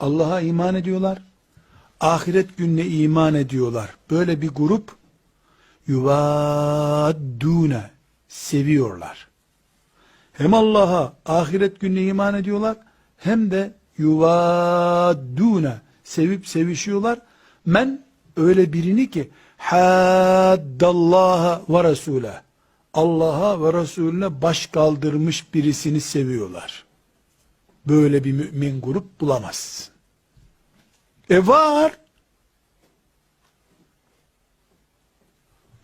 Allah'a iman ediyorlar. Ahiret gününe iman ediyorlar. Böyle bir grup yuvaddune seviyorlar. Hem Allah'a ahiret gününe iman ediyorlar hem de yuvaddune sevip sevişiyorlar. Men öyle birini ki haddallaha ve resule Allah'a ve Resulüne baş kaldırmış birisini seviyorlar. Böyle bir mümin grup bulamazsın. E var.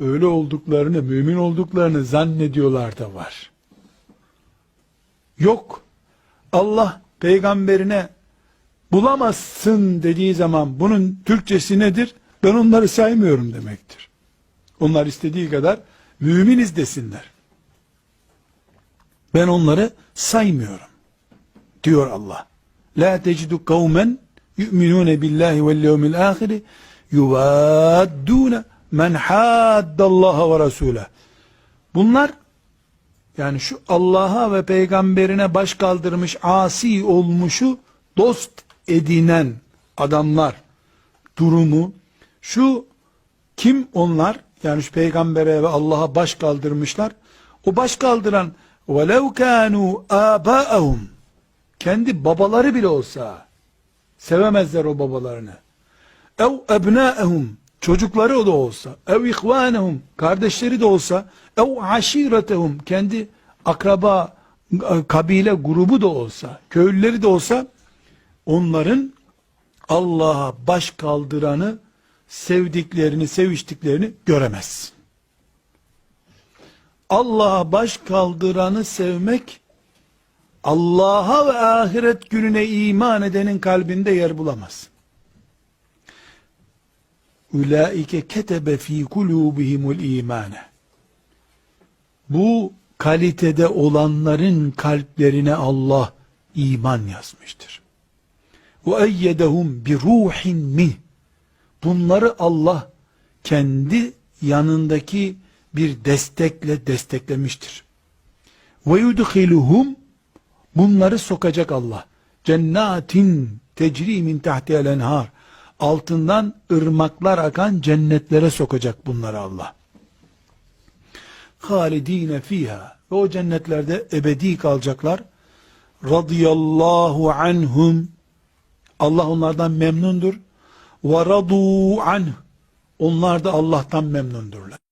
Öyle olduklarını, mümin olduklarını zannediyorlar da var. Yok. Allah peygamberine bulamazsın dediği zaman bunun Türkçesi nedir? Ben onları saymıyorum demektir. Onlar istediği kadar müminiz desinler. Ben onları saymıyorum Diyor Allah. La tecidu kavmen yu'minune billahi vel yevmil ahiri yuvaddune men haddallaha ve rasule. Bunlar yani şu Allah'a ve peygamberine baş kaldırmış asi olmuşu dost edinen adamlar durumu şu kim onlar yani şu peygambere ve Allah'a baş kaldırmışlar o baş kaldıran وَلَوْ كَانُوا آبَاءَهُمْ kendi babaları bile olsa sevemezler o babalarını ev ebnaehum çocukları da olsa ev ihvanehum kardeşleri de olsa ev aşiretehum kendi akraba kabile grubu da olsa köylüleri de olsa onların Allah'a baş kaldıranı sevdiklerini seviştiklerini göremezsin. Allah'a baş kaldıranı sevmek Allah'a ve ahiret gününe iman edenin kalbinde yer bulamaz. Ulaike ketebe fi kulubihimul imane. Bu kalitede olanların kalplerine Allah iman yazmıştır. Ve eyyedehum bi ruhin min. Bunları Allah kendi yanındaki bir destekle desteklemiştir. Ve yudkhiluhum bunları sokacak Allah. Cennatin tecri min tahtihal enhar. Altından ırmaklar akan cennetlere sokacak bunları Allah. Halidine fiha. Ve o cennetlerde ebedi kalacaklar. Radıyallahu anhum. Allah onlardan memnundur. Ve radu anh. Onlar da Allah'tan memnundurlar.